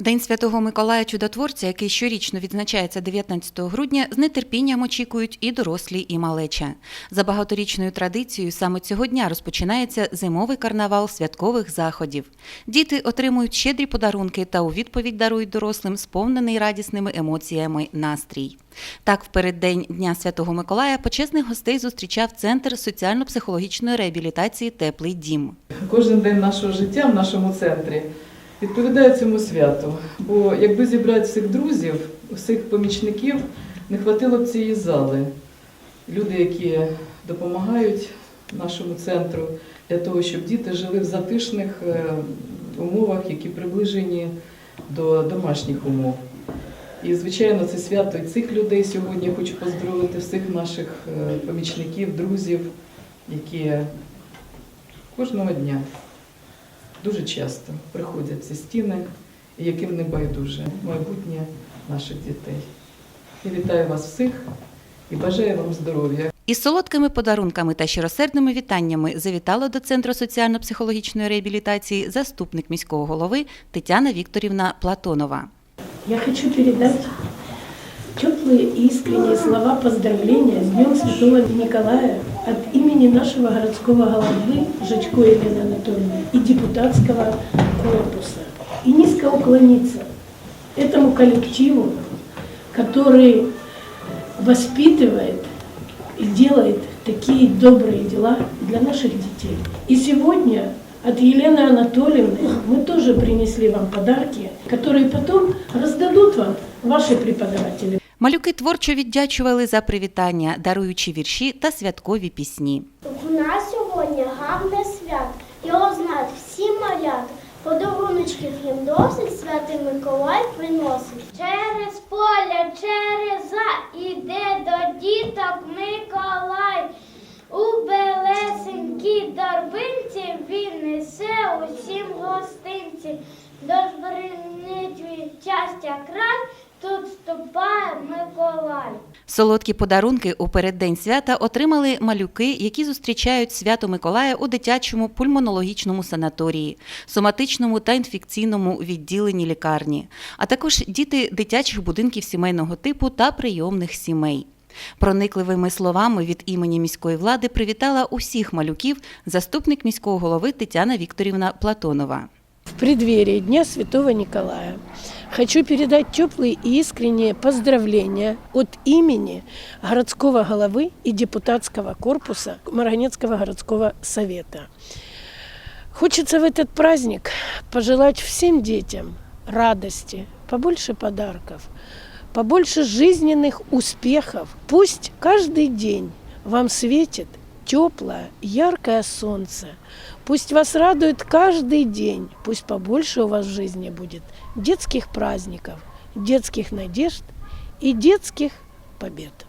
День Святого Миколая Чудотворця, який щорічно відзначається 19 грудня, з нетерпінням очікують і дорослі, і малеча. За багаторічною традицією саме цього дня розпочинається зимовий карнавал святкових заходів. Діти отримують щедрі подарунки та у відповідь дарують дорослим сповнений радісними емоціями настрій. Так, в переддень Дня Святого Миколая почесних гостей зустрічав Центр соціально-психологічної реабілітації Теплий дім. Кожен день нашого життя в нашому центрі відповідає цьому святу. Бо якби зібрати всіх друзів, всіх помічників, не хватило б цієї зали. Люди, які допомагають нашому центру для того, щоб діти жили в затишних е, умовах, які приближені до домашніх умов. І, звичайно, це свято і цих людей сьогодні. Я хочу поздоровити всіх наших е, помічників, друзів, які кожного дня дуже часто приходять ці стіни, яким не байдуже майбутнє наших дітей. Я вітаю вас всіх і бажаю вам здоров'я. Із солодкими подарунками та щиросердними вітаннями завітала до Центру соціально-психологічної реабілітації заступник міського голови Тетяна Вікторівна Платонова. Я хочу передать теплые и искренние слова поздравления с Днем Святого Николая от имени нашего городского головы Жечко Елены Анатольевны и депутатского корпуса. И низко уклониться этому коллективу, который воспитывает и делает такие добрые дела для наших детей. И сегодня от Елены Анатольевны мы тоже принесли вам подарки, которые потом раздадут вам ваши преподаватели. Малюки творчо віддячували за привітання, даруючи вірші та святкові пісні. У нас сьогодні гарне свято, його знають всі малята. Подаруночків їм досить святий Миколай приносить. Через поля, через за іде до діток Миколай. У белесенькій торбинці він несе усім гостинці. Дожбринить від щастя край, тут ступає Миколай. Солодкі подарунки у переддень свята отримали малюки, які зустрічають свято Миколая у дитячому пульмонологічному санаторії, соматичному та інфекційному відділенні лікарні, а також діти дитячих будинків сімейного типу та прийомних сімей. Проникливими словами від імені міської влади привітала усіх малюків заступник міського голови Тетяна Вікторівна Платонова. В преддверии Дня Святого Николая хочу передать теплые и искренние поздравления от имени городского головы и депутатского корпуса Марганецкого городского совета. Хочется в этот праздник пожелать всем детям радости, побольше подарков, побольше жизненных успехов. Пусть каждый день вам светит теплое, яркое солнце. Пусть вас радует каждый день. Пусть побольше у вас в жизни будет детских праздников, детских надежд и детских побед.